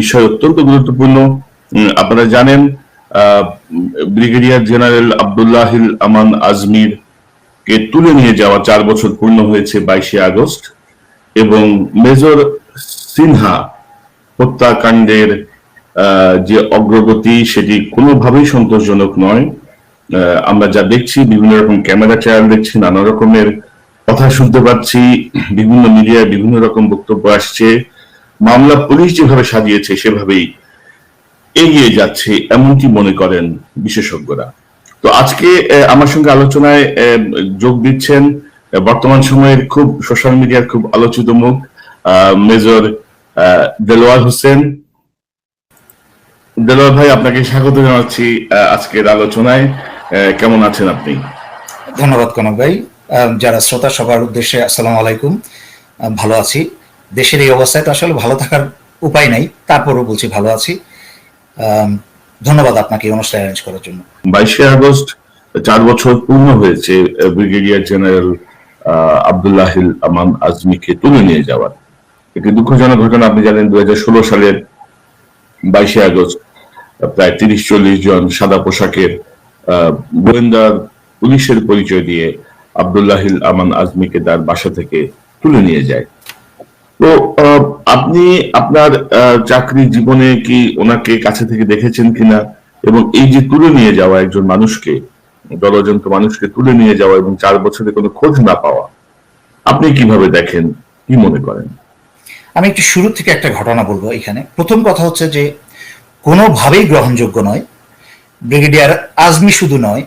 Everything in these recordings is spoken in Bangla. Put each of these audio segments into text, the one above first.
বিষয় অত্যন্ত গুরুত্বপূর্ণ। আপনারা জানেন ব্রিগেডিয়ার জেনারেল আব্দুল্লাহিল আমান আজমির কে তুলে নিয়ে যাওয়া চার বছর পূর্ণ হয়েছে বাইশে আগস্ট এবং মেজর সিনহা হত্যাকাণ্ডের যে অগ্রগতি সেটি কোনোভাবেই সন্তোষজনক নয়। আমরা যা দেখছি, বিভিন্ন রকম ক্যামেরা ট্রায়াল দেখছি, নানা রকমের কথা শুনতে পাচ্ছি, বিভিন্ন মিডিয়ায় বিভিন্ন রকম বক্তব্য আসছে। মামলা পুলিশ যেভাবে সাজিয়েছে, সেভাবেই এগিয়ে যাচ্ছে, এমনটি মনে করেন বিশেষজ্ঞরা। তো আজকে আমার সঙ্গে আলোচনায় যোগ দিচ্ছেন বর্তমান সময়ের খুব সোশ্যাল মিডিয়ার খুব আলোচিত মুখ মেজর দেলোয়ার হোসেন। দেলোয়ার ভাই, আপনাকে স্বাগত জানাচ্ছি আজকের আলোচনায়। কেমন আছেন আপনি? ধন্যবাদ কনক ভাই। যারা শ্রোতা সবার উদ্দেশ্যে আসসালামু আলাইকুম। ভালো আছি। দেশের এই অবস্থায় তো আসলে ভালো থাকার উপায় নাই, তারপরও বলছি ভালো আছি। ধন্যবাদ আপনাকে অনুষ্ঠান অ্যারেঞ্জ করার জন্য। বাইশে আগস্ট, চার বছর পূর্ণ হয়েছে ব্রিগেডিয়ার জেনারেল আব্দুল্লাহিল আমান আজমিকে তুলে নিয়ে যাওয়ার। একটি দুঃখজনক ঘটনা, আপনি জানেন, দুই হাজার ষোলো সালের বাইশে আগস্ট, প্রায় তিরিশ চল্লিশ জন সাদা পোশাকের গোয়েন্দার পুলিশের পরিচয় দিয়ে আব্দুল্লাহিল আমান আজমিকে তার বাসা থেকে তুলে নিয়ে যায়। তো আপনি আপনার চাকরি জীবনে কি ওনাকে কাছে থেকে দেখেছেন কিনা? এবং এই যে তুলে নিয়ে যাওয়া একজন মানুষকে জলজন্ত মানুষকে তুলে নিয়ে যাওয়া এবং চার বছরে কোনো খোঁজ না পাওয়া, আপনি কীভাবে দেখেন? কি মনে করেন? আমি একটু শুরু থেকে একটা ঘটনা বলব এখানে। প্রথম কথা হচ্ছে যে, কোনোভাবেই গ্রহণযোগ্য নয়। ব্রিগেডিয়ার আজমি শুধু নয়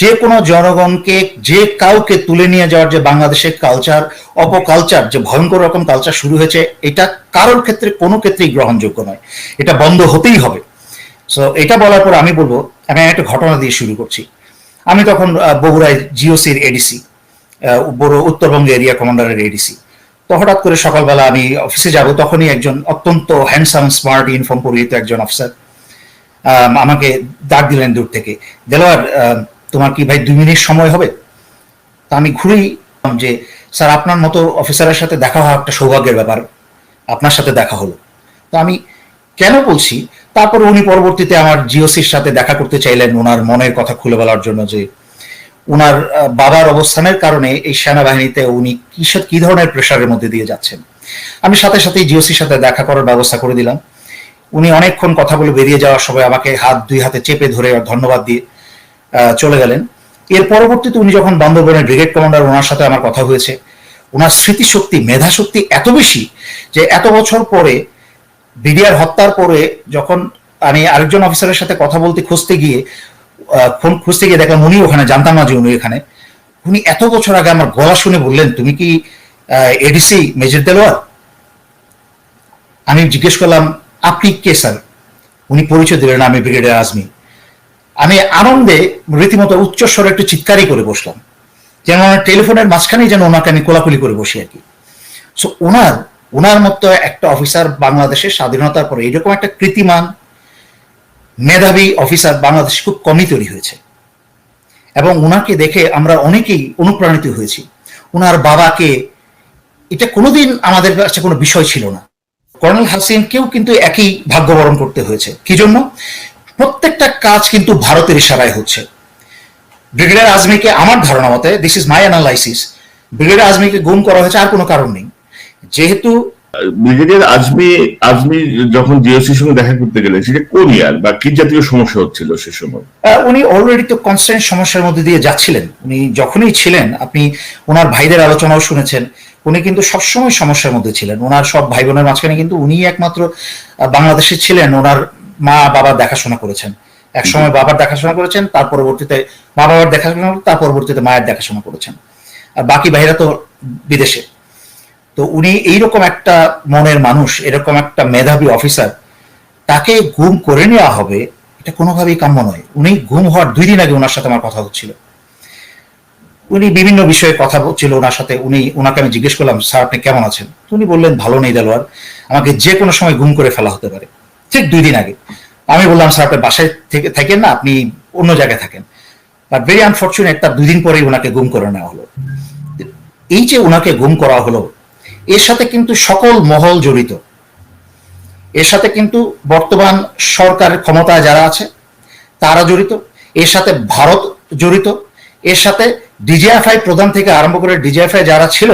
যে কোনো জনগণকে, যে কাউকে তুলে নিয়ে যাওয়ার যে বাংলাদেশের কালচার অপকালচার, যে ভয়ঙ্কর রকম কালচার শুরু হয়েছে, এটা কারোর ক্ষেত্রে কোনো ক্ষেত্রেই গ্রহণযোগ্য নয়। এটা বন্ধ হতেই হবে। সো এটা বলার পর আমি বলব, আমি একটা ঘটনা দিয়ে শুরু করছি। আমি তখন বগুড়ায় জিওসির এডিসি বড় উত্তরবঙ্গ এরিয়া কমান্ডারের এডিসি তো হঠাৎ করে সকালবেলা আমি অফিসে যাব, তখনই একজন অত্যন্ত হ্যান্ডসাম স্মার্ট ইনফর্ম পরিহিত একজন অফিসার আমাকে ডাক দিলেন দূর থেকে। দেলোয়ার তোমার কি ভাই দুই মিনিট সময় হবে? তা আমি ঘুরেই যে, স্যার, আপনার মতো অফিসারের সাথে দেখা হওয়া একটা সৌভাগ্যের ব্যাপার। আপনার সাথে দেখা হলো। তো আমি কেন বলছি? তারপর উনি পরবর্তীতে আমার জিওসির সাথে দেখা করতে চাইলেন, ওনার মনের কথা খুলে বলার জন্য যে, ওনার বাবার অবস্থানের কারণে এই সেনাবাহিনীতে উনি কিসের, কি ধরনের প্রেশারের মধ্যে দিয়ে যাচ্ছেন? আমি সাথে সাথেই জিওসির সাথে দেখা করার ব্যবস্থা করে দিলাম। উনি অনেকক্ষণ কথা বলে বেরিয়ে যাওয়ার সময় আমাকে হাত দুই হাতে চেপে ধরে ধন্যবাদ দিয়ে চলে গেলেন। এর পরবর্তীতে উনি যখন বান্দরবনের ব্রিগেড কমান্ডার, ওনার সাথে আমার কথা হয়েছে। ওনার স্মৃতিশক্তি, মেধাশক্তি এত বেশি যে এত বছর পরে বিডিআর হত্যার পরে যখন আমি আরেকজন অফিসারের সাথে কথা বলতে খুঁজতে গিয়ে ফোন খুঁজতে গিয়ে দেখলাম উনি ওখানে, জানতাম না যে উনি এখানে। উনি এত বছর আগে আমার গলা শুনে বললেন, তুমি কি এডিসি মেজর দেলোয়ার? আমি জিজ্ঞেস করলাম, আপনি কে স্যার? উনি পরিচয় দিলেন আমি ব্রিগেডিয়ার আজমি আমি আনন্দে রীতিমতো উচ্চস্বরে একটু চিৎকারই করে বসলাম। যেন টেলিফোনের মাঝখানেই যেন ওনাকে আমি কোলাকুলি করে বসি আর কি। সো ওনার ওনার মতো একটা অফিসার বাংলাদেশের স্বাধীনতার পরে এরকম একটা কৃতিমান, মেধাবী অফিসার বাংলাদেশ খুব কমই তৈরি হয়েছে। এবং ওনাকে দেখে আমরা অনেকেই অনুপ্রাণিত হয়েছি। ওনার বাবাকে, এটা কোনোদিন আমাদের কাছে কোনো বিষয় ছিল না। কর্নেল হাসিনকেও কিন্তু একই ভাগ্য বরণ করতে হয়েছে। কি জন্য? প্রত্যেকটা কাজ কিন্তু ভারতের ইশারায় হচ্ছে। ব্রিগেডিয়ার আজমিকে আমার ধারণা মতে this is my analysis brigadier আজমিকে গুম করা হয়েছে আর কোনো কারণ নেই। যেহেতু ব্রিগেডিয়ার আজমি আজমি যখন জিওসির সঙ্গে দেখা করতে গেলেন সেটা কোন ইয়ার বা কি জাতীয় সমস্যা হচ্ছিল সে সময়? উনি অলরেডি তো কনস্ট্যান্ট সমস্যার মধ্যে দিয়ে যাচ্ছিলেন। উনি যখনই ছিলেন আপনি ওনার ভাইদের আলোচনাও শুনেছেন উনি কিন্তু সবসময় সমস্যার মধ্যে ছিলেন। ওনার সব ভাই বোনের মাঝখানে কিন্তু উনি একমাত্র বাংলাদেশে ছিলেন। ওনার মা বাবার দেখাশোনা করেছেন। এক সময় বাবার দেখাশোনা করেছেন, তার পরবর্তীতে মা বাবার দেখাশোনা তার পরবর্তীতে মায়ের দেখাশোনা করেছেন। আর বাকি ভাইরা তো বিদেশে। তো উনি এইরকম একটা মনের মানুষ, এরকম একটা মেধাবী অফিসার, তাকে গুম করে নেওয়া হবে, এটা কোনোভাবেই কাম্য নয়। উনি গুম হওয়ার দুই দিন আগে ওনার সাথে আমার কথা হচ্ছিল। উনি বিভিন্ন বিষয়ে কথা বলছিল ওনার সাথে, উনি ওনাকে আমি জিজ্ঞেস করলাম, স্যার, আপনি কেমন আছেন? উনি বললেন, ভালো নেই দেলোয়ার। আমাকে যে কোনো সময় গুম করে ফেলা হতে পারে। ঠিক দুই দিন আগে। আমি বললাম, স্যার, আপনি বাসায় থেকে থাকেন না, আপনি অন্য জায়গায় থাকেন। বাট ভেরি আনফর্চুনেট তার দুই দিন পরেই ওনাকে গুম করে নেওয়া হলো। এই যে ওনাকে গুম করা হলো, এর সাথে কিন্তু সকল মহল জড়িত। এর সাথে কিন্তু বর্তমান সরকারের ক্ষমতায় যারা আছে, তারা জড়িত। এর সাথে ভারত জড়িত। এর সাথে ডিজিএফআই প্রধান থেকে আরম্ভ করে ডিজিএফআই যারা ছিল,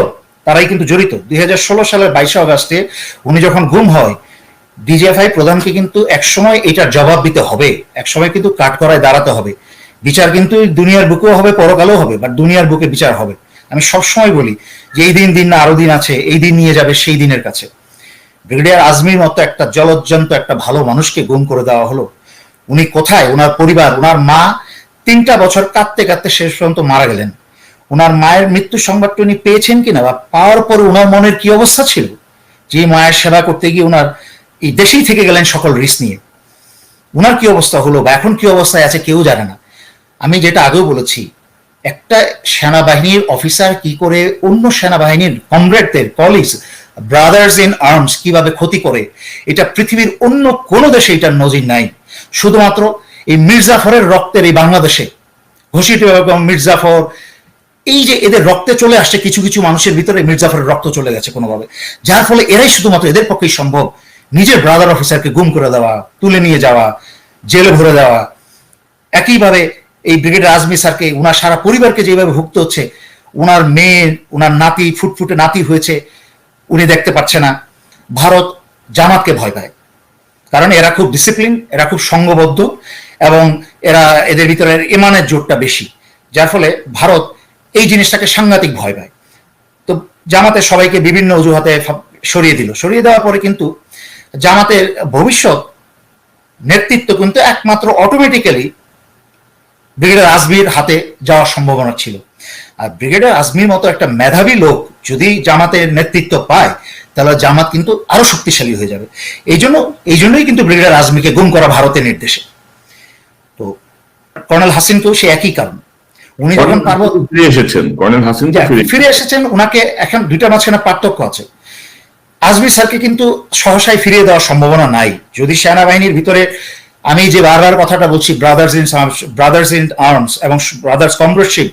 তারাই কিন্তু জড়িত। দুই হাজার ষোলো সালের বাইশে অগাস্টে উনি যখন গুম হয় ডিজিএফআই প্রধানকে কিন্তু একসময় এটার জবাব দিতে হবে। একসময় কিন্তু কাঠকড়ায় দাঁড়াতে হবে। বিচার কিন্তু দুনিয়ার বুকেও হবে, পরকালেও হবে বাট দুনিয়ার বুকে বিচার হবে। আমি সবসময় বলি যে এই দিন দিন না, আরও দিন আছে, এই দিন নিয়ে যাবে সেই দিনের কাছে। ব্রিগেডিয়ার আজমির মতো একটা জলজ্জন্ত একটা ভালো মানুষকে গুম করে দেওয়া হলো। উনি কোথায়? ওনার পরিবার ওনার মা তিনটা বছর কাঁদতে কাঁদতে শেষ পর্যন্ত মারা গেলেন। ওনার মায়ের মৃত্যু সংবাদটা উনি পেয়েছেন কিনা বা পাওয়ার পরে ওনার মনের কি অবস্থা ছিল? যে মায়ের সেবা করতে গিয়ে ওনার এই দেশেই থেকে গেলেন সকল রিস্ক নিয়ে। ওনার কি অবস্থা হলো বা এখন কি অবস্থায় আছে কেউ জানে না। আমি যেটা আগেও বলেছি, একটা সেনাবাহিনীর অফিসার কি করে অন্য সেনাবাহিনীর কমরেডদের কলিগস ব্রাদার্স ইন আর্মস কীভাবে ক্ষতি করে, এটা পৃথিবীর অন্য কোনো দেশে এটার নজির নাই। শুধুমাত্র এই মির্জাফরের রক্তের এই বাংলাদেশে ঘোষিত এবং মির্জাফর। এই যে এদের রক্তে চলে আসছে, কিছু কিছু মানুষের ভিতরে মির্জাফরের রক্ত চলে গেছে কোনোভাবে। যার ফলে এরাই শুধুমাত্র এদের পক্ষেই সম্ভব। নিজের ব্রাদার অফিসারকে গুম করে দেওয়া, তুলে নিয়ে যাওয়া, জেলে ভরে দেওয়া। একইভাবে এই ব্রিগেডের আজমি স্যারকে, উনার সারা পরিবারকে যেভাবে ভুগতে হচ্ছে, উনার মেয়ে, উনার নাতি, ফুটফুটে নাতি হয়েছে, উনি দেখতে পাচ্ছে না। ভারত জামাতকে ভয় পায়। কারণ এরা খুব ডিসিপ্লিন এরা খুব সংঘবদ্ধ এবং এরা এদের ভিতরে ইমানের জোরটা বেশি। যার ফলে ভারত এই জিনিসটাকে সাংঘাতিক ভয় পায়। তো জামাতের সবাইকে বিভিন্ন অজুহাতে সরিয়ে দিল। সরিয়ে দেওয়ার পরে কিন্তু জামাতের ভবিষ্যৎ নেতৃত্ব কিন্তু একমাত্র অটোমেটিক্যালি ব্রিগেডার আজমির হাতে যাওয়ার সম্ভাবনা ছিল। আর ব্রিগেডার আজমির মতো একটা মেধাবী লোক যদি জামাতের নেতৃত্ব পায় তাহলে জামাত কিন্তু আরও শক্তিশালী হয়ে যাবে। এই জন্য এই জন্যই কিন্তু ব্রিগেডার আজমিকে গুম করা ভারতের নির্দেশে। তো কর্নেল হাসিনকেও সে একই কারণ। উনি যখন পার্বত্য ফিরে এসেছেন। কর্নেল হাসিন ফিরে এসেছেন ওনাকে এখন দুইটা মাঝখানে পার্থক্য আছে। আজমির স্যারকে কিন্তু সহসায় ফিরিয়ে দেওয়ার সম্ভাবনা নাই। যদি সেনাবাহিনীর ভিতরে আমি যে বারবার কথাটা বলছি brothers in brothers in arms এবং ব্রাদার্স কমরেডশিপ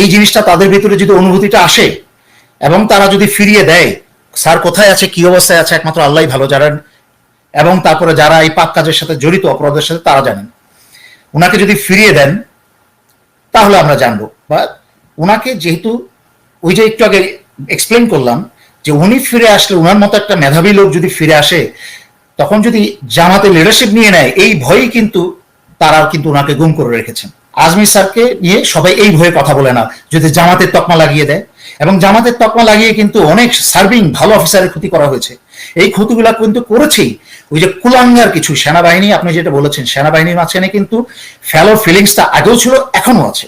এই জিনিসটা তাদের ভিতরে যদি অনুভূতিটা আসে এবং তারা যদি ফিরিয়ে দেয়, স্যার কোথায় আছে, কি অবস্থায় আছে, একমাত্র আল্লাহ ভালো জানেন এবং তারপরে যারা এই পাপ কাজের সাথে জড়িত, অপরাধের সাথে, তারা জানেন। ওনাকে যদি ফিরিয়ে দেন, তাহলে আমরা জানব। বা ওনাকে যেহেতু, ওই যে একটু আগে এক্সপ্লেন করলাম যে উনি ফিরে আসলে উনার মতো একটা মেধাবী লোক যদি ফিরে আসে, তখন যদি জামাতে লিডারশিপ নিয়ে নেয়, এই ভয়ই কিন্তু তারা কিন্তু ওনাকে গুম করে রেখেছেন। আজমি স্যারকে নিয়ে সবাই এই ভয়ে কথা বলে না, যদি জামাতের তকমা লাগিয়ে দেয়। এবং জামাতের তকমা লাগিয়ে কিন্তু অনেক সার্ভিং ভালো অফিসারের ক্ষতি করা হয়েছে। এই ক্ষতিগুলা কিন্তু করেছেই ওই যে কুলাঙ্গার কিছু সেনাবাহিনী, আপনি যেটা বলেছেন, সেনাবাহিনীর মাঝখানে কিন্তু ফ্যালো ফিলিংসটা আগেও ছিল এখনও আছে।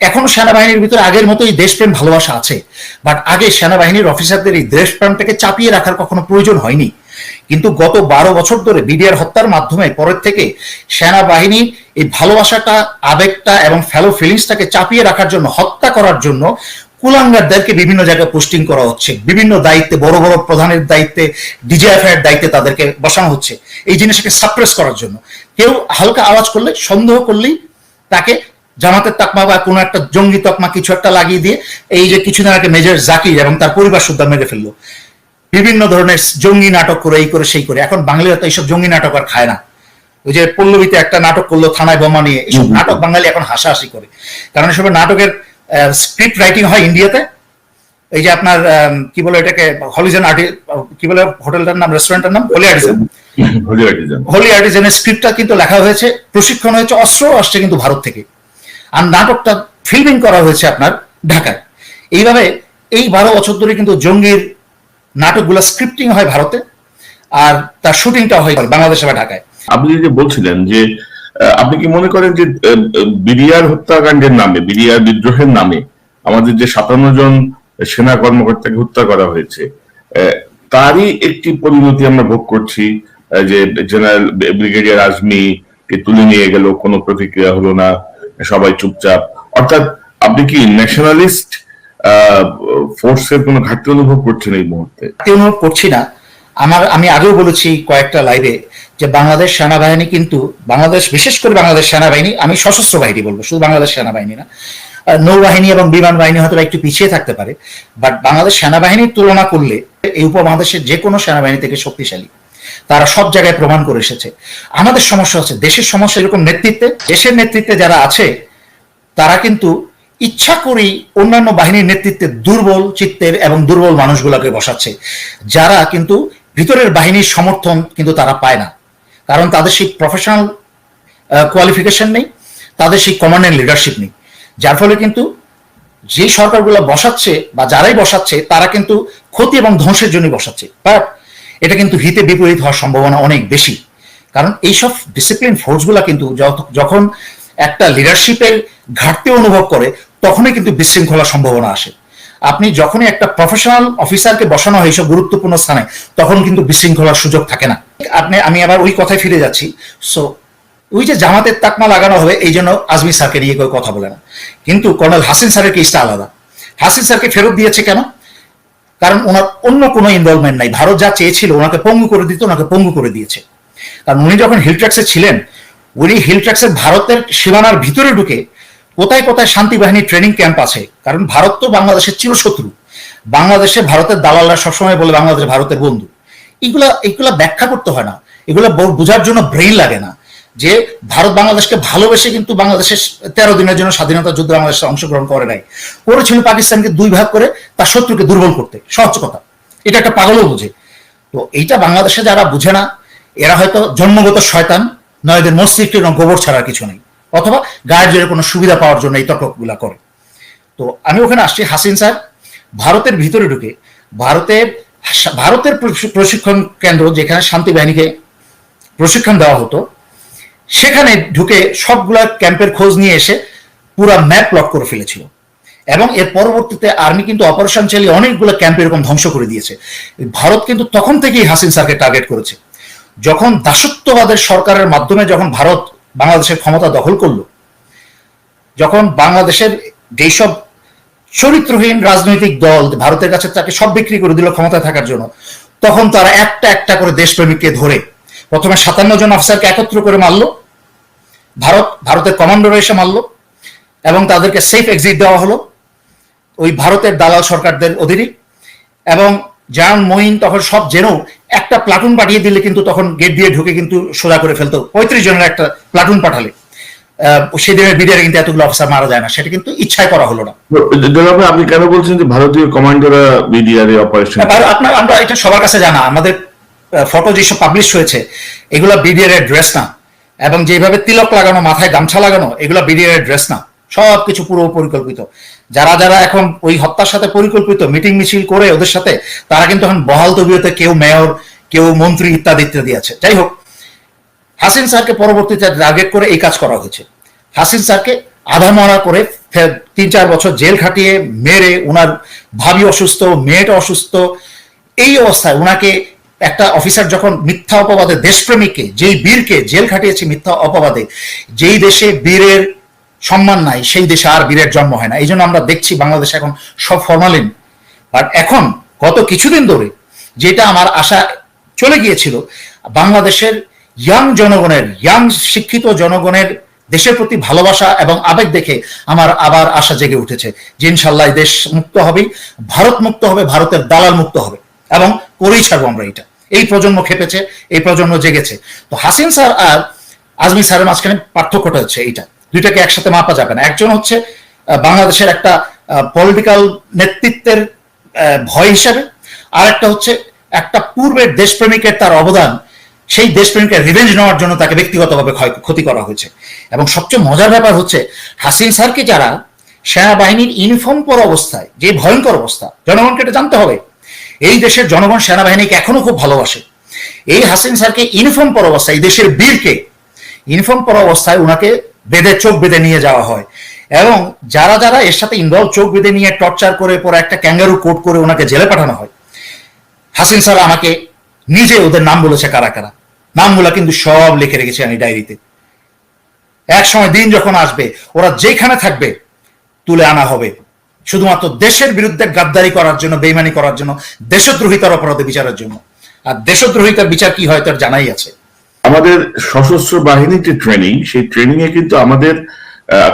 এখনও সেনাবাহিনীর ভিতরে আগের মতো এই দেশপ্রেম, ভালোবাসা আছে। বাট আগে সেনাবাহিনীর অফিসারদের এই দেশপ্রেমটাকে চাপিয়ে রাখার কখনো প্রয়োজন হয়নি। কিন্তু গত বারো বছর ধরে বিডিআর হত্যার মাধ্যমে পরের থেকে সেনাবাহিনী এই ভালোবাসাটা, আবেগটা এবং ফেলো ফিলিংসটাকে চাপিয়ে রাখার জন্য, হত্যা করার জন্য কুলাঙ্গারদেরকে বিভিন্ন জায়গায় পোস্টিং করা হচ্ছে। বিভিন্ন দায়িত্বে, বড় বড় প্রধানের দায়িত্বে ডিজিএফআই এর দায়িত্বে তাদেরকে বসানো হচ্ছে। এই জিনিসটাকে সাপ্রেস করার জন্য। কেউ হালকা আওয়াজ করলে, সন্দেহ করলেই তাকে জামাতের তাকমা বা কোনো একটা জঙ্গি তকমা কিছু একটা লাগিয়ে দিয়ে এই যে কিছুদিন আগে মেজর জাকির এবং তার পরিবার সুদ্ধা মেরে ফেলল। বিভিন্ন ধরনের জঙ্গি নাটক করে এই করে সেই করে। এখন বাঙালিরা তো এইসব জঙ্গি নাটক আর খায় না। ওই যে পল্লবীতে একটা নাটক করল থানায় বোমা নিয়ে এইসব নাটক বাঙালি এখন হাসাহাসি করে। কারণ এসব নাটকের স্ক্রিপ্ট রাইটিং হয় ইন্ডিয়াতে। এই যে আপনার কি বলে এটাকে হলিজন আর্টি কি বলে হোটেলটার নাম রেস্টুরেন্টের নাম? Holey Artisan Holey Artisan Holey আর্টিজানের স্ক্রিপ্টটা কিন্তু লেখা হয়েছে প্রশিক্ষণ হয়েছে অস্ত্র আসছে কিন্তু ভারত থেকে। আর নাটকটা ফিল্মিং করা হয়েছে আপনার ঢাকায়। এইভাবে এই বারো বছর ধরে কিন্তু জঙ্গির নাটকগুলো স্ক্রিপ্টিং হয় ভারতে আর তার শুটিংটা হয় বাংলাদেশে বা ঢাকায়। আপনি যে বলছিলেন যে আপনি কি মনে করেন যে বিডিআর হত্যাকাণ্ডের নামে, বিডিআর বিদ্রোহের নামে আমাদের যে সাতান্ন জন সেনা কর্মকর্তাকে হত্যা করা হয়েছে তারই একটি পরিণতি আমরা ভোগ করছি যে জেনারেল ব্রিগেডিয়ার আজমি কে তুলে নিয়ে গেল, কোনো প্রতিক্রিয়া হলো না। সবাই চুপচাপ। অর্থাৎ আপনি কি ন্যাশনালিস্ট ফোর্সের কোনো ঘাটতি অনুভব করছেন এই মুহূর্তে? অনুভব করছি না। আমার, আমি আগেও বলেছি কয়েকটা লাইভে যে বাংলাদেশ সেনাবাহিনী কিন্তু বাংলাদেশ, বিশেষ করে বাংলাদেশ সেনাবাহিনী, আমি সশস্ত্র বাহিনী বলব, শুধু বাংলাদেশ সেনাবাহিনী না। নৌবাহিনী এবং বিমান বাহিনী হয়তো একটু পিছিয়ে থাকতে পারে বাট বাংলাদেশ সেনাবাহিনীর তুলনা করলে এই উপমহাদেশের যে কোনো সেনাবাহিনী থেকে শক্তিশালী। তারা সব জায়গায় প্রমাণ করে এসেছে। আমাদের সমস্যা হচ্ছে, দেশের সমস্যা এরকম নেতৃত্বে, দেশের নেতৃত্বে যারা আছে, তারা কিন্তু ইচ্ছা করেই অন্যান্য বাহিনীর নেতৃত্বে দুর্বল চিত্তের এবং দুর্বল মানুষগুলোকে বসাচ্ছে। যারা কিন্তু ভিতরের বাহিনীর সমর্থন কিন্তু তারা পায় না। কারণ তাদের সেই প্রফেশনাল কোয়ালিফিকেশন নেই, তাদের সেই কমান্ড অ্যান্ড লিডারশিপ নেই। যার ফলে কিন্তু যে সরকারগুলো বসাচ্ছে বা যারাই বসাচ্ছে, তারা কিন্তু ক্ষতি এবং ধ্বংসের জন্য বসাচ্ছে। বাট এটা কিন্তু হিতে বিপরীত হওয়ার সম্ভাবনা অনেক বেশি। কারণ এইসব ডিসিপ্লিন ফোর্সগুলো কিন্তু যখন একটা লিডারশিপের ঘাটতি অনুভব করে, তখনই কিন্তু বিশৃঙ্খলার সম্ভাবনা আসে। আপনি যখনই একটা প্রফেশনাল অফিসারকে বসানো হয় এইসব গুরুত্বপূর্ণ স্থানে, তখন কিন্তু বিশৃঙ্খলার সুযোগ থাকে না। আপনি আমি আবার ওই কথায় ফিরে যাচ্ছি। সো ওই যে জামাতের তাকমা লাগানো হবে, এই জন্য আজমি স্যারকে নিয়ে কেউ কথা বলে না। কিন্তু কর্নেল হাসিন স্যারের কেসটা আলাদা। হাসিন স্যারকে ফেরত দিয়েছে কেন? কারণ ওনার অন্য কোনো ইনভলভমেন্ট নাই। ভারত যা চেয়েছিল, ওনাকে পঙ্গু করে দিত, ওনাকে পঙ্গু করে দিয়েছে। কারণ উনি যখন হিল ট্র্যাক্সে ছিলেন, উনি হিলট্র্যাক্সে ভারতের সীমানার ভিতরে ঢুকে কোথায় কোথায় শান্তি বাহিনী ট্রেনিং ক্যাম্প আছে, কারণ ভারত তো বাংলাদেশের চিরশত্রু। বাংলাদেশে ভারতের দালালরা সবসময় বলে বাংলাদেশ ভারতের বন্ধু। এগুলা এগুলা ব্যাখ্যা করতে হয় না। এগুলো বোঝার জন্য ব্রেইন লাগে না। যে ভারত বাংলাদেশকে ভালোবেসে কিন্তু বাংলাদেশের তেরো দিনের জন্য স্বাধীনতা যুদ্ধে বাংলাদেশে অংশগ্রহণ করে নাই। করেছিল পাকিস্তানকে দুই ভাগ করে তার শত্রুকে দুর্বল করতে। সহজ কথা। এটা একটা পাগলও বুঝে। তো এইটা বাংলাদেশে যারা বুঝে না, এরা হয়তো জন্মগত শয়তান, নয় এদের মস্তিষ্কে গোবর ছাড়া কিছু নেই। অথবা গায়ের জোরে কোনো সুবিধা পাওয়ার জন্য এই তর্কগুলা করে। তো আমি ওখানে আসছি, হাসিন স্যার। ভারতের ভিতরে ঢুকে ভারতের ভারতের প্রশিক্ষণ কেন্দ্র যেখানে শান্তি বাহিনীকে প্রশিক্ষণ দেওয়া হতো সেখানে ঢুকে সবগুলা ক্যাম্পের খোঁজ নিয়ে এসে পুরো ম্যাপ লক করে ফেলেছিল। এবং এর পরবর্তীতে আর্মি কিন্তু অপারেশন চালিয়ে অনেকগুলো ক্যাম্প এরকম ধ্বংস করে দিয়েছে। ভারত কিন্তু তখন থেকেই হাসিন স্যারকে টার্গেট করেছে। যখন দাসত্ববাদের সরকারের মাধ্যমে যখন ভারত বাংলাদেশের ক্ষমতা দখল করল, যখন বাংলাদেশের যেসব চরিত্রহীন রাজনৈতিক দল ভারতের কাছে তাকে সব বিক্রি করে দিল ক্ষমতায় থাকার জন্য, তখন তারা একটা একটা করে দেশপ্রেমিককে ধরে প্রথমে সাতান্ন জন অফিসারকে একত্র করে মারলো ভারত ভারতের কমান্ডোরা এসে মারলো এবং তাদেরকে সেফ এক্সিট দেওয়া হলো ওই ভারতের দালাল সরকারদের অধীনে এবং জান মঈন তখন সব জেনেও একটা প্লাটুন পাঠিয়ে দিলে কিন্তু তখন গেট দিয়ে ঢুকে কিন্তু সোজা করে ফেলতো। পঁয়ত্রিশ জনের একটা প্লাটুন পাঠালে। সেদিনের বিডিআর কিন্তু এতগুলো অফিসার মারা যায় না সেটা কিন্তু ইচ্ছায় করা হলো না। আপনি কেন বলছেন যে ভারতীয় কমান্ডোরা বিডিআর অপারেশন আর আপনার আমরা এটা সবার কাছে জানা। আমাদের ফটো যেসব পাবলিশ হয়েছে এগুলো বিডিআর এর ড্রেস না। এবং যেভাবে তিলক লাগানো, মাথায় গামছা লাগানো, এগুলো বিডিআর ড্রেস না। সব কিছু পুরো পরিকল্পিত। যারা যারা এখন ওই হত্যার সাথে পরিকল্পিত, মিটিং মিছিল করে ওদের সাথে, তারা কিন্তু এখন বহাল তবিয়তে কেউ মেয়র, কেউ মন্ত্রী ইত্যাদি ইত্যাদি আছে। যাই হোক, হাসিন স্যারকে পরবর্তীতে টার্গেট করে এই কাজ করা হয়েছে। হাসিন স্যারকে আধা মরা করে তিন চার বছর জেল খাটিয়ে মেরে ওনার ভাবি অসুস্থ, মেয়েটা অসুস্থ, এই অবস্থায় ওনাকে একটা অফিসার যখন মিথ্যা অপবাদে দেশপ্রেমিককে, যেই বীরকে জেল খাটিয়েছে মিথ্যা অপবাদে, যেই দেশে বীরের সম্মান নাই, সেই দেশে আর বীরের জন্ম হয় না। এই জন্য আমরা দেখছি বাংলাদেশে এখন সব ফরমালিন বাট এখন, গত কিছুদিন ধরে যেটা আমার আশা চলে গিয়েছিল, বাংলাদেশের ইয়াং জনগণের ইয়াং শিক্ষিত জনগণের দেশের প্রতি ভালোবাসা এবং আবেগ দেখে আমার আবার আশা জেগে উঠেছে যে ইনশাল্লাহ দেশ মুক্ত হবে ভারত মুক্ত হবে, ভারতের দালাল মুক্ত হবে এবং করেই ছাড়বো আমরা এটা। এই প্রজন্ম খেপেছে, এই প্রজন্ম জেগেছে। তো হাসিন স্যার আর আজমি স্যারের মাঝখানে পার্থক্যটা হচ্ছে এইটা। দুইটাকে একসাথে মাপা যাবে না। একজন হচ্ছে বাংলাদেশের একটা পলিটিক্যাল নেতৃত্বের ভয় হিসাবে আর একটা হচ্ছে একটা পূর্বের দেশপ্রেমিকের তার অবদান, সেই দেশপ্রেমিকের রিভেঞ্জ নেওয়ার জন্য তাকে ব্যক্তিগতভাবে ক্ষতি করা হয়েছে। এবং সবচেয়ে মজার ব্যাপার হচ্ছে হাসিন স্যারকে যারা সেনাবাহিনীর ইউনিফর্ম পরা অবস্থায়, যে ভয়ঙ্কর অবস্থা, জনগণকে এটা জানতে হবে এই দেশের জনগণ সেনাবাহিনীকে এখনও খুব ভালোবাসে। এই হাসিন স্যারকে ইউনিফর্ম পরা অবস্থায়, এই দেশের বীরকে ইউনিফর্ম পরা অবস্থায় ওনাকে বেঁধে, চোখ বেঁধে নিয়ে যাওয়া হয়। এবং যারা যারা এর সাথে ইনভলভ চোখ বেঁধে নিয়ে টর্চার করে, পরে একটা ক্যাঙ্গারু কোট করে ওনাকে জেলে পাঠানো হয় হাসিন স্যার আমাকে নিজে ওদের নাম বলেছে কারা কারা। নামগুলো কিন্তু সব লিখে রেখেছি আমি ডায়েরিতে। এক সময় দিন যখন আসবে, ওরা যেখানে থাকবে, তুলে আনা হবে। শুধুমাত্র দেশের বিরুদ্ধে গাদ্দারি করার জন্য বেইমানি করার জন্য দেশদ্রোহিতার অপরাধে বিচারের জন্য। আর দেশদ্রোহিতার বিচার কি হয় তার জানাই আছে। আমাদের সশস্ত্র বাহিনীর যে ট্রেনিং সেই ট্রেনিং এ কিন্তু আমাদের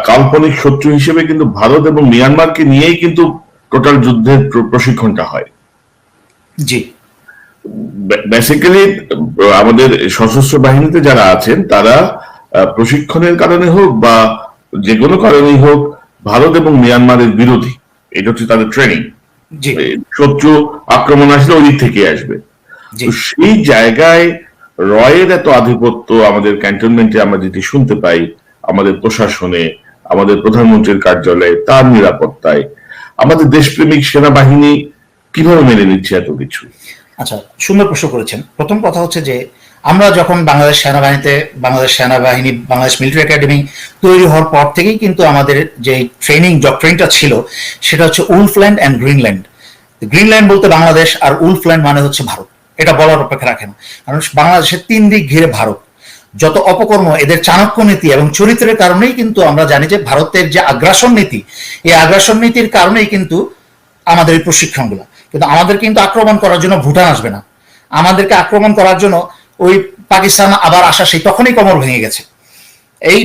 কাল্পনিক শত্রু হিসেবে কিন্তু ভারত এবং মিয়ানমারকে নিয়েই কিন্তু টোটাল যুদ্ধের প্রশিক্ষণটা হয়। জি। বেসিক্যালি আমাদের সশস্ত্র বাহিনীতে যারা আছেন তারা প্রশিক্ষণের কারণে হোক বা যে কোনো কারণেই হোক ভারত এবং মিয়ানমারের বিরোধী। এটা হচ্ছে তাদের ট্রেনিং শত্রু আক্রমণ আসলে ওই দিক থেকে আসবে। তো সেই জায়গায় রয়ের এত আধিপত্য আমাদের ক্যান্টনমেন্টে আমরা যেটি শুনতে পাই আমাদের প্রশাসনে আমাদের প্রধানমন্ত্রীর কার্যালয়ে তার নিরাপত্তায় আমাদের দেশপ্রেমিক সেনাবাহিনী কীভাবে মেনে নিচ্ছে এত কিছু? আচ্ছা সুন্দর প্রশ্ন করেছেন। প্রথম কথা হচ্ছে যে আমরা যখন বাংলাদেশ সেনাবাহিনীতে, বাংলাদেশ সেনাবাহিনী, বাংলাদেশ মিলিটারি একাডেমি তৈরি হওয়ার পর থেকেই কিন্তু আমাদের যে ট্রেনিং ডক্ট্রেনটা ছিল, সেটা হচ্ছে উলফল্যান্ড অ্যান্ড গ্রিনল্যান্ড। গ্রিনল্যান্ড বলতে বাংলাদেশ আর উলফল্যান্ড মানে হচ্ছে ভারত। এটা বলার অপেক্ষা রাখে না কারণ বাংলাদেশের তিন দিক ঘিরে ভারত। যত অপকর্ম, এদের চাণক্য নীতি এবং চরিত্রের কারণেই কিন্তু আমরা জানি যে ভারতের যে আগ্রাসন নীতি, এই আগ্রাসন নীতির কারণেই কিন্তু আমাদের এই প্রশিক্ষণগুলো। কিন্তু আমাদের কিন্তু আক্রমণ করার জন্য ভুটান আসবে না। আমাদেরকে আক্রমণ করার জন্য ওই পাকিস্তান আবার আসা, সেই তখনই কোমর ভেঙে গেছে। এই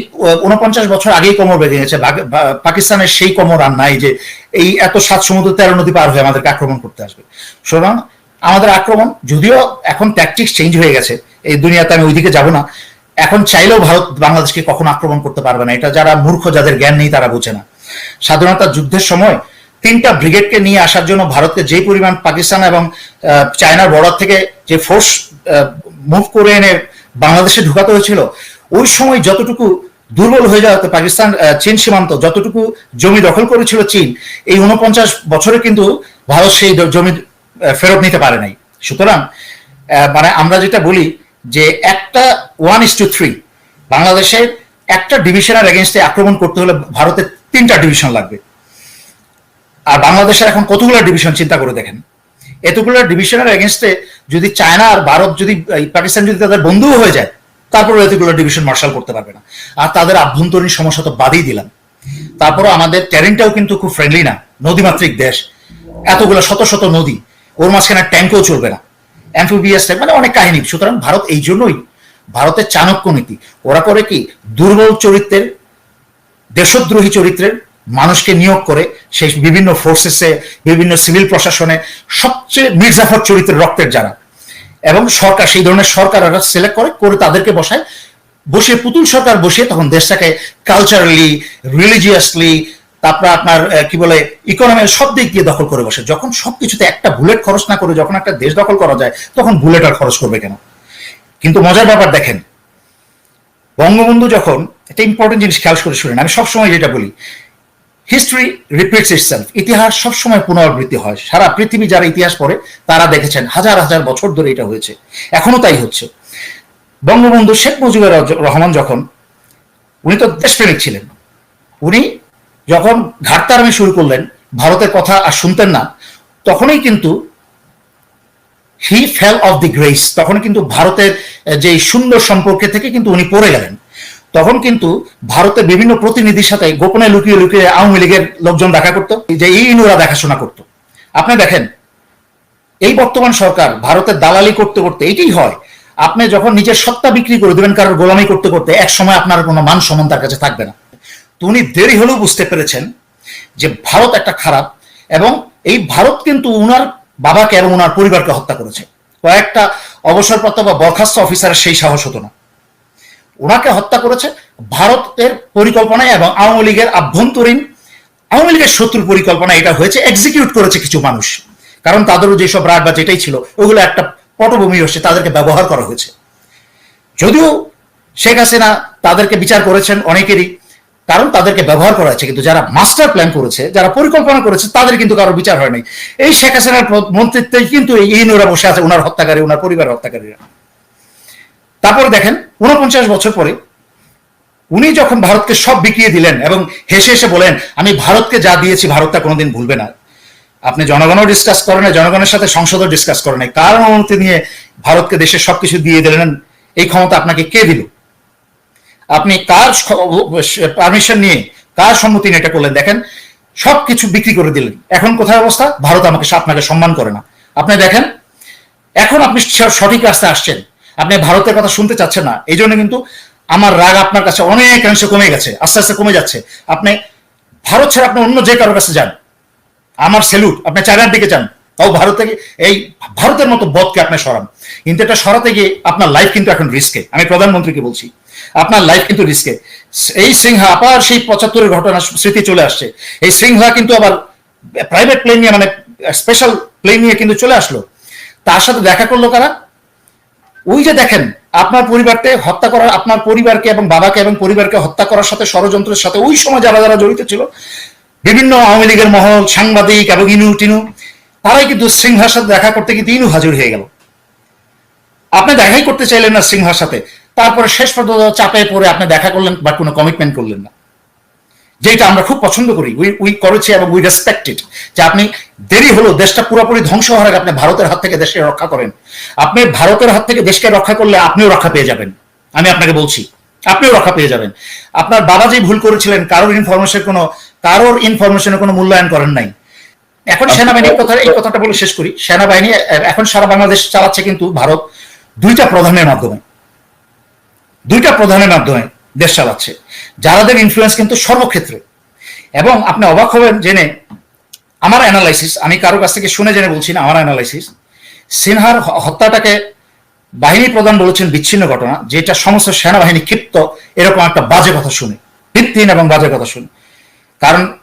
উনপঞ্চাশ বছর আগেই কোমর ভেঙে গেছে। পাকিস্তানের সেই কোমর আর নাই যে এই এত সাত সমুদ্র, তেরো নদী পার হয়ে আমাদেরকে আক্রমণ করতে আসবে। সুতরাং আমাদের আক্রমণ, যদিও এখন ট্যাকটিক্স চেঞ্জ হয়ে গেছে, এই দুনিয়াতে আমি ওইদিকে যাব না। এখন চাইলেও ভারত বাংলাদেশকে কখনো আক্রমণ করতে পারবে না। এটা যারা মূর্খ, যাদের জ্ঞান নেই, তারা বোঝে না। স্বাধীনতা যুদ্ধের সময় তিনটা ব্রিগেডকে নিয়ে আসার জন্য ভারতকে যে পরিমাণ পাকিস্তান এবং চায়নার বর্ডার থেকে যে ফোর্স মুভ করে এনে বাংলাদেশে ঢুকাতে হয়েছিল, ওই সময় যতটুকু দুর্বল হয়ে যাওয়াতে পাকিস্তান চীন সীমান্ত, যতটুকু জমি দখল করেছিল চীন, এই উনপঞ্চাশ বছরে কিন্তু ভারত সেই জমি ফেরত নিতে পারে নাই। সুতরাং মানে আমরা যেটা বলি যে একটা ওয়ান ইস টু থ্রি বাংলাদেশের একটা ডিভিশনের এগেনস্টে আক্রমণ করতে হলে ভারতের তিনটা ডিভিশন লাগবে। আর বাংলাদেশের এখন কতগুলো ডিভিশন চিন্তা করে দেখেন? এতগুলো ডিভিশনের এগেনস্টে যদি চায়না আর ভারত যদি পাকিস্তান যদি তাদের বন্ধুও হয়ে যায় তারপরে এতগুলো ডিভিশন মার্শাল করতে পারবে না। আর তাদের আভ্যন্তরীণ সমস্যা তো বাদই দিলাম। তারপরে আমাদের ট্যারেন্টটাও কিন্তু খুব ফ্রেন্ডলি না, নদীমাতৃক দেশ। এতগুলো শত শত নদী, ওর মাঝখানে ট্যাঙ্কও চলবে না। টাইপ মানে অনেক কাহিনী। সুতরাং ভারত এই জন্যই ভারতের চাণক্য নীতি। ওরা করে কি? দুর্বল চরিত্রের, দেশদ্রোহী চরিত্রের মানুষকে নিয়োগ করে সেই বিভিন্ন ফোর্সেসে বিভিন্ন সিভিল প্রশাসনে সবচেয়ে মির্জাফর চরিত্রের রক্তের যারা এবং সরকার, সেই ধরনের সরকার সিলেক্ট করে করে তাদেরকে বসায়। বসিয়ে পুতুল সরকার বসিয়ে তখন দেশটাকে কালচারালি রিলিজিয়াসলি তারপর আপনার কি বলে ইকোনমি সব দিক দিয়ে দখল করে বসে। যখন সবকিছুতে একটা বুলেট খরচ না করে যখন একটা দেশ দখল করা যায়, তখন বুলেট আর খরচ করবে কেন? কিন্তু মজার ব্যাপার দেখেন, বঙ্গবন্ধু যখন, একটা ইম্পর্টেন্ট জিনিস খেয়াল করে শুনেন, আমি সবসময় যেটা বলি হিস্ট্রি রিপিটস ইটসেলফ ইতিহাস সবসময় পুনরাবৃত্তি হয়। সারা পৃথিবী যারা ইতিহাস পড়ে, তারা দেখেছেন হাজার হাজার বছর ধরে এটা হয়েছে। এখনও তাই হচ্ছে। বঙ্গবন্ধু শেখ মুজিবুর রহমান যখন, উনি তো দেশপ্রেমিক ছিলেন। উনি যখন ঘাটতারামি শুরু করলেন, ভারতের কথা আর শুনতেন না, তখনই কিন্তু he fell of the grace তখন কিন্তু ভারতের যে সুন্দর সম্পর্কে থেকে কিন্তু উনি পড়ে গেলেন। তখন কিন্তু ভারতের বিভিন্ন প্রতিনিধির সাথে গোপনে লুকিয়ে লুকিয়ে আওয়ামী লীগের লোকজন দেখা করতো যে ইনুরা দেখাশোনা করতো। আপনি দেখেন, এই বর্তমান সরকার ভারতের দালালি করতে করতে এইটাই হয়, আপনি যখন নিজের সত্তা বিক্রি করে দেবেন, কারোর গোলামি করতে করতে এক সময় আপনার কোনো মান সম্মান তার কাছে থাকবে না। উনি দেরি হলেও বুঝতে পেরেছেন যে ভারত একটা খারাপ, এবং এই ভারত কিন্তু উনার বাবাকে এবং উনার পরিবারকে হত্যা করেছে। কয়েকটা অবসরপ্রাপ্ত বা বরখাস্ত অফিসারের সেই সাহস হতো না। ওনাকে হত্যা করেছে ভারতের পরিকল্পনায় এবং আওয়ামী লীগের আভ্যন্তরীণ, আওয়ামী লীগের শত্রুর পরিকল্পনা এটা হয়েছে এক্সিকিউট করেছে কিছু মানুষ। কারণ তাদেরও যেসব রাগ বা যেটাই ছিল, ওগুলো একটা পটভূমি হচ্ছে, তাদেরকে ব্যবহার করা হয়েছে। যদিও শেখ হাসিনা তাদেরকে বিচার করেছেন অনেকেরই, কারণ তাদেরকে ব্যবহার করা হয়েছে, কিন্তু যারা মাস্টার প্ল্যান করেছে, যারা পরিকল্পনা করেছে, তাদের কিন্তু কারও বিচার হয়নি এই শেখ হাসিনার মন্ত্রিত্বে কিন্তু এই ইনুরা বসে আছে, ওনার হত্যাকারী, ওনার পরিবারের হত্যাকারীরা। তারপরে দেখেন উনপঞ্চাশ বছর পরে উনি যখন ভারতকে সব বিকিয়ে দিলেন এবং হেসে হেসে বলেন, আমি ভারতকে যা দিয়েছি ভারত তা কোনোদিন ভুলবে না। আপনি জনগণও ডিসকাস করেন জনগণের সাথে সংসদও ডিসকাস করেন কার অনুমতি নিয়ে ভারতকে দেশের সবকিছু দিয়ে দিলেন? এই ক্ষমতা আপনাকে কে দিল? আপনি কার পারমিশন নিয়ে কার সম্মতি নিয়ে এটা করলেন? দেখেন, সবকিছু বিক্রি করে দিলেন। এখন কোথায় অবস্থা? ভারত আমাকে আপনাকে সম্মান করে না। আপনি দেখেন, এখন আপনি সঠিক রাস্তায় আসছেন। আপনি ভারতের কথা শুনতে চাচ্ছেন না, এই জন্য কিন্তু আমার রাগ আপনার কাছে অনেকাংশে কমে গেছে, আস্তে আস্তে কমে যাচ্ছে। আপনি ভারত ছাড়া আপনি অন্য যে কারোর কাছে যান, আমার সেলুট আপনি চায়নার দিকে যান, তাও ভারত এই ভারতের মতো বদকে আপনি সরান। কিন্তু এটা সরাতে গিয়ে আপনার লাইফ কিন্তু এখন রিস্কে আমি প্রধানমন্ত্রীকে বলছি, আপনার লাইফ কিন্তু রিস্কে এই সিংহা আবার সেই পঁচাত্তরের ঘটনা স্মৃতি চলে আসছে, এই সিংহা কিন্তু আবার প্রাইভেট প্লেন নিয়ে মানে স্পেশাল প্লেন নিয়ে কিন্তু চলে আসলো। তার সাথে দেখা করল কারা? ওই যে দেখেন, আপনার পরিবারকে হত্যা করার, আপনার পরিবারকে এবং বাবাকে এবং পরিবারকে হত্যা করার সাথে ষড়যন্ত্রের সাথে ওই সময় যারা যারা জড়িত ছিল, বিভিন্ন আওয়ামী লীগের মহল, সাংবাদিক এবং ইনু টিনু, তারাই কিন্তু সিংহার সাথে দেখা করতে কিন্তু ইনু হাজির হয়ে গেল। আপনি দেখাই করতে চাইলেন না সিংহার সাথে, তারপরে শেষ পর্যন্ত চাপে পড়ে আপনি দেখা করলেন বা কোনো কমিটমেন্ট করলেন না। যেটা আমরা খুব পছন্দ করি উই উই করেছি এবং উই রেসপেক্টেড যে আপনি দেরি হলো দেশটা পুরোপুরি ধ্বংস হওয়ার আগে আপনি ভারতের হাত থেকে দেশকে রক্ষা করেন। আপনি ভারতের হাত থেকে দেশকে রক্ষা করলে আপনিও রক্ষা পেয়ে যাবেন। আমি আপনাকে বলছি আপনিও রক্ষা পেয়ে যাবেন। আপনার বাবা যে ভুল করেছিলেন কারোর ইনফরমেশন কোনো কারোর ইনফরমেশনের কোনো মূল্যায়ন করেন নাই। এখন সেনাবাহিনীর কথা এই কথাটা বলে শেষ করি। সেনাবাহিনী এখন সারা বাংলাদেশ চালাচ্ছে কিন্তু ভারত দুইটা প্রধানের মাধ্যমে। দুইটা প্রধানের মাধ্যমে। দেশ চালাচ্ছে। যারাদের ইনফ্লুয়েন্স কিন্তু সর্বক্ষেত্রে। এবং আপনি অবাক হবেন জেনে, আমার অ্যানালাইসিস আমি কারও কাছ থেকে শুনে জেনে বলছি না, আমার অ্যানালাইসিস সিনহার হত্যাটাকে বাহিনী প্রধান বলেছেন বিচ্ছিন্ন ঘটনা, যেটা সমস্ত সেনাবাহিনী ক্ষিপ্ত, এরকম একটা বাজে কথা শুনে ভিত্তিহীন এবং বাজে কথা শুনে। কারণ,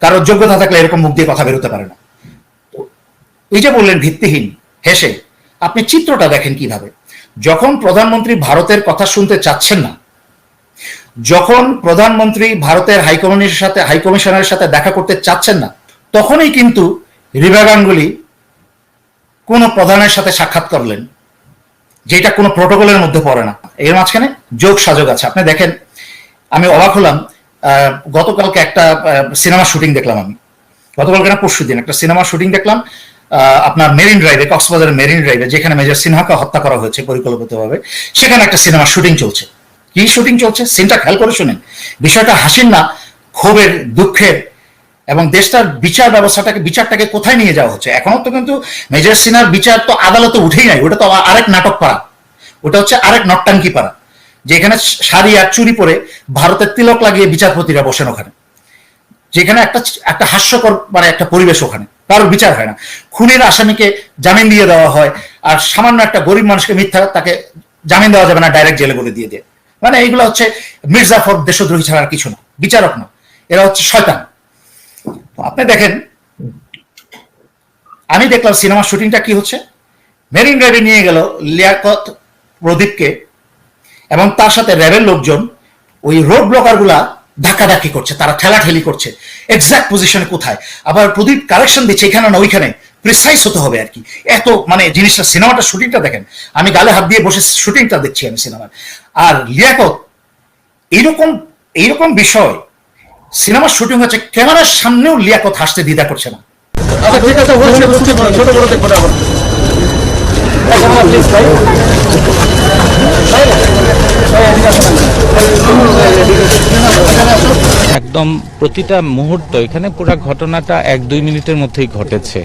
কারোর যোগ্যতা থাকলে এরকম মুখ দিয়ে কথা বেরোতে পারে না। এই যে বললেন ভিত্তিহীন, হেসে, আপনি চিত্রটা দেখেন কীভাবে? যখন প্রধানমন্ত্রী ভারতের কথা শুনতে চাচ্ছেন না যখন প্রধানমন্ত্রী ভারতের হাইকমিশনের সাথে হাইকমিশনের সাথে দেখা করতে চাচ্ছেন না, তখনই কিন্তু রিভা গাঙ্গুলি কোন প্রধানের সাথে সাক্ষাৎ করলেন, যেটা কোনো প্রোটোকলের মধ্যে পড়ে না। এর মাঝখানে যোগ সাজগ আছে। আপনি দেখেন, আমি অবাক হলাম গতকালকে একটা সিনেমা শুটিং দেখলাম আমি। গতকালকে না, পরশু দিন একটা সিনেমা শুটিং দেখলাম আপনার মেরিন ড্রাইভে, কক্সবাজারের মেরিন ড্রাইভে, যেখানে মেজর সিনহাকে হত্যা করা হয়েছে পরিকল্পিতভাবে, সেখানে একটা সিনেমা শুটিং চলছে। কি শুটিং চলছে? সিনটা খেয়াল করে শুনেন। বিষয়টা হাসির না, ক্ষোভের, দুঃখের। এবং দেশটার বিচার ব্যবস্থাটাকে, বিচারটাকে কোথায় নিয়ে যাওয়া হচ্ছে? এখনও তো কিন্তু মেজর সিনহার বিচার তো আদালতে উঠেই নাই। ওটা তো আরেক নাটক পাড়া। ওটা হচ্ছে আরেক নট্টাঙ্কি পাড়া যেখানে শাড়ি আর চুরি পরে ভারতের তিলক লাগিয়ে বিচারপতিরা বসেন ওখানে। যেখানে একটা একটা হাস্যকর মানে একটা পরিবেশ ওখানে। কারোর বিচার হয় না। খুনের আসামিকে জামিন দিয়ে দেওয়া হয়, আর সামান্য একটা গরিব মানুষকে মিথ্যা তাকে জামিন দেওয়া যাবে না, ডাইরেক্ট জেলে বলে দিয়ে দিয়ে। মানে এইগুলো হচ্ছে মির্জাফর দেশদ্রোহী ছাড়া আর কিছু না, বিচারক না, এরা হচ্ছে শয়তান। আপনি দেখেন, আমি দেখলাম সিনেমা শুটিংটা কি হচ্ছে? মেরিন ড্রাইভে নিয়ে গেল লিয়াকত প্রদীপকে এবং তার সাথে র্যাবের লোকজন ওই রোড ব্লকারগুলা ধাক্কাধাক্কি করছে, তারা ঠেলাঠেলি করছে এক্সাক্ট পজিশনে কোথায়? আবার প্রদীপ কারেকশন দিচ্ছে, এখানে না, ওইখানে। প্রিসাইজ হতে হবে আর কি। এত মানে জিনিসটা সিনেমাটা শুটিংটা দেখেন আমি গালে হাত দিয়ে বসে শুটিংটা দেখছি আমি সিনেমার। আর লিয়াকত এইরকম এইরকম বিষয় সিনেমার শুটিং হচ্ছে ক্যামেরার সামনেও লিয়াকত হাসতে দ্বিধা করছে না। আচ্ছা ঠিক আছে বলছি বলছি ছোট বড় দেখব একদম প্রতিটা মুহূর্ত এখানে পুরো ঘটনাটা এক দুই মিনিটের মধ্যেই ঘটেছে।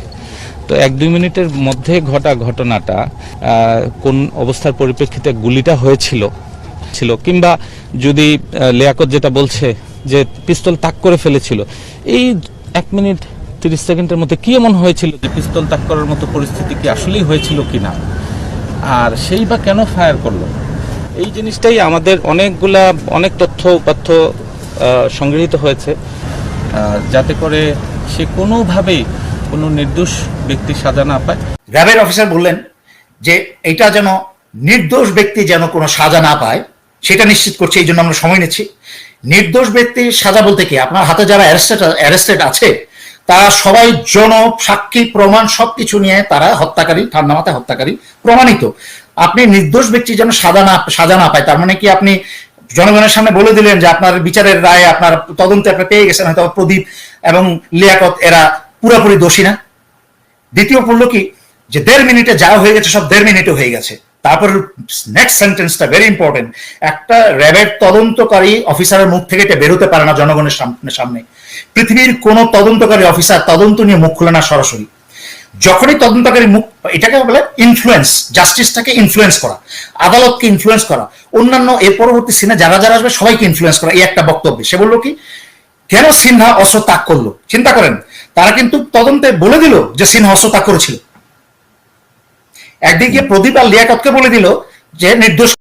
তো এক দুই মিনিটের মধ্যে ঘটা ঘটনাটা কোন অবস্থার পরিপ্রেক্ষিতে গুলিটা হয়েছিল, ছিল, কিংবা যদি লিয়াকত যেটা বলছে যে পিস্তল তাক করে ফেলেছিল, এই এক মিনিট তিরিশ সেকেন্ডের মধ্যে কি এমন হয়েছিল যে পিস্তল তাক করার মতো পরিস্থিতি কি আসলেই হয়েছিল কি না আর সেই বা কেন ফায়ার করল? এই জিনিসটাই আমাদের অনেকগুলা, অনেক তথ্য উপাত্য সংগৃহীত হয়েছে। যাতে করে সে কোনোভাবেই কোনো নির্দোষ ব্যক্তি সাজা না পায়। র্যাবের অফিসার বললেন যে এটা যেন নির্দোষ ব্যক্তি যেন কোনো সাজা না পায়, সেটা নিশ্চিত করছে, এই জন্য আমরা সময় নিচ্ছি। নির্দোষ ব্যক্তির সাজা বলতে কি? আপনার হাতে যারা অ্যারেস্টেড অ্যারেস্টেড আছে, তারা সবাই জন সাক্ষী, প্রমাণ সবকিছু নিয়ে তারা হত্যাকারী ঠান্ডা মাথায় হত্যাকারী, প্রমাণিত। আপনি নির্দোষ ব্যক্তি যেন সাজা না সাজা না পায়, তার মানে কি আপনি জনগণের সামনে বলে দিলেন যে আপনার বিচারের রায় আপনার তদন্তে আপনি পেয়ে গেছেন, হয়তো প্রদীপ এবং লিয়াকত, এরা পুরোপুরি দোষী না। দ্বিতীয় পড়ল কি, যে দেড় মিনিটে যা হয়ে গেছে সব দেড় মিনিটে হয়ে গেছে। তারপর নেক্সট সেন্টেন্সটা ভেরি ইম্পর্টেন্ট একটা র্যাবের তদন্তকারী অফিসারের মুখ থেকে এটা বেরোতে পারে না জনগণের সামনে সামনে। পৃথিবীর কোন তদন্তকারী অফিসার তদন্ত নিয়ে মুখ খুলে না সরাসরি। যখনই তদন্তকারী মুখ, এটাকে বলে ইনফ্লুয়েন্স জাস্টিসটাকে ইনফ্লুয়েন্স করা, আদালতকে ইনফ্লুয়েন্স করা, অন্যান্য এর পরবর্তী সিনে যারা যারা আসবে সবাইকে ইনফ্লুয়েন্স করা, এই একটা বক্তব্য। সে বলল কি, কেন সিনহা অস্ত্র তাক করল? চিন্তা করেন তারা কিন্তু তদন্তে বলে দিল যে সিনহা হস্ততা করেছিল। একদিকে প্রদীপ আর লিয়াকতকে বলে দিল যে নির্দোষ